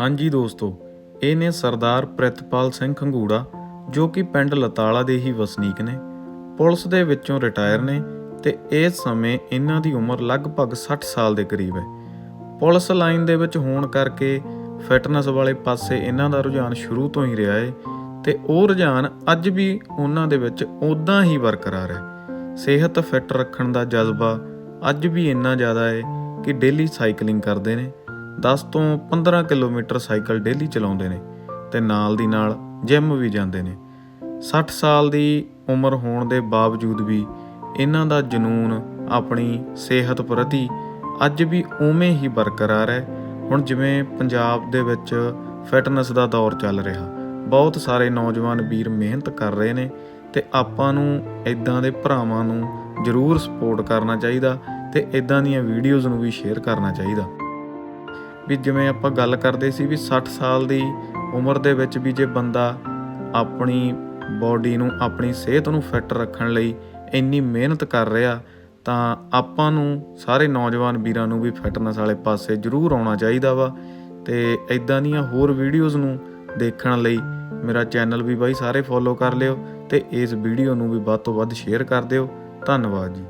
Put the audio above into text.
ਹਾਂਜੀ ਦੋਸਤੋ, ਇਹ ਨੇ ਸਰਦਾਰ ਪ੍ਰਿਤਪਾਲ ਸਿੰਘ ਖੰਗੂੜਾ, ਜੋ ਕਿ ਪਿੰਡ ਲਤਾਲਾ ਦੇ ਹੀ ਵਸਨੀਕ ਨੇ, ਪੁਲਿਸ ਦੇ ਵਿੱਚੋਂ ਰਿਟਾਇਰ ਨੇ ਤੇ ਇਸ ਸਮੇਂ ਇਹਨਾਂ ਦੀ ਉਮਰ ਲਗਭਗ 60 ਸਾਲ ਦੇ ਕਰੀਬ ਹੈ। ਪੁਲਿਸ ਲਾਈਨ ਦੇ ਵਿੱਚ ਹੋਣ ਕਰਕੇ ਫਿਟਨੈਸ ਵਾਲੇ ਪਾਸੇ ਇਹਨਾਂ ਦਾ ਰੁਝਾਨ ਸ਼ੁਰੂ ਤੋਂ ਹੀ ਰਿਹਾ ਹੈ ਤੇ ਉਹ ਰੁਝਾਨ ਅੱਜ ਵੀ ਉਹਨਾਂ ਦੇ ਵਿੱਚ ਉਦਾਂ ਹੀ ਬਰਕਰਾਰ ਹੈ। ਸਿਹਤ ਫਿੱਟ ਰੱਖਣ ਦਾ ਜਜ਼ਬਾ ਅੱਜ ਵੀ ਇੰਨਾ ਜ਼ਿਆਦਾ ਹੈ ਕਿ ਡੇਲੀ ਸਾਈਕਲਿੰਗ ਕਰਦੇ ਨੇ 10 ਤੋਂ 15 ਕਿਲੋਮੀਟਰ ਸਾਈਕਲ ਡੇਲੀ ਚਲਾਉਂਦੇ ਨੇ ਤੇ ਨਾਲ ਦੀ ਨਾਲ ਜਿਮ ਵੀ ਜਾਂਦੇ ਨੇ। 60 ਸਾਲ ਦੀ ਉਮਰ ਹੋਣ ਦੇ ਬਾਵਜੂਦ ਵੀ ਇਹਨਾਂ ਦਾ ਜਨੂਨ ਆਪਣੀ ਸਿਹਤ ਪ੍ਰਤੀ ਅੱਜ ਵੀ ਉਵੇਂ ਹੀ ਬਰਕਰਾਰ ਹੈ। ਹੁਣ ਜਿਵੇਂ ਪੰਜਾਬ ਦੇ ਵਿੱਚ ਫਿਟਨੈਸ ਦਾ ਦੌਰ ਚੱਲ ਰਿਹਾ, ਬਹੁਤ ਸਾਰੇ ਨੌਜਵਾਨ ਵੀਰ ਮਿਹਨਤ ਕਰ ਰਹੇ ਨੇ ਤੇ ਆਪਾਂ ਨੂੰ ਇਦਾਂ ਦੇ ਭਰਾਵਾਂ ਨੂੰ ਜ਼ਰੂਰ ਸਪੋਰਟ ਕਰਨਾ ਚਾਹੀਦਾ ਤੇ ਇਦਾਂ ਦੀਆਂ ਵੀਡੀਓਜ਼ ਨੂੰ ਵੀ ਸ਼ੇਅਰ ਕਰਨਾ ਚਾਹੀਦਾ। ਵੀ ਜਿਵੇਂ ਆਪਾਂ ਗੱਲ ਕਰਦੇ ਸੀ ਵੀ 60 ਸਾਲ ਦੀ ਉਮਰ ਦੇ ਵਿੱਚ ਵੀ ਜੇ ਬੰਦਾ ਆਪਣੀ ਬਾਡੀ ਨੂੰ, ਆਪਣੀ ਸਿਹਤ ਨੂੰ ਫਿੱਟ ਰੱਖਣ ਲਈ ਇੰਨੀ ਮਿਹਨਤ ਕਰ ਰਿਹਾ, ਤਾਂ ਆਪਾਂ ਨੂੰ ਸਾਰੇ ਨੌਜਵਾਨ ਵੀਰਾਂ ਨੂੰ ਵੀ ਫਿਟਨੈਸ ਵਾਲੇ ਪਾਸੇ ਜ਼ਰੂਰ ਆਉਣਾ ਚਾਹੀਦਾ ਵਾ। ਤੇ ਇਦਾਂ ਦੀਆਂ ਹੋਰ ਵੀਡੀਓਜ਼ ਨੂੰ ਦੇਖਣ ਲਈ ਮੇਰਾ ਚੈਨਲ ਵੀ ਬਾਈ ਸਾਰੇ ਫੋਲੋ ਕਰ ਲਿਓ ਤੇ ਇਸ ਵੀਡੀਓ ਨੂੰ ਵੀ ਵੱਧ ਤੋਂ ਵੱਧ ਸ਼ੇਅਰ ਕਰ ਦਿਓ। ਧੰਨਵਾਦ ਜੀ।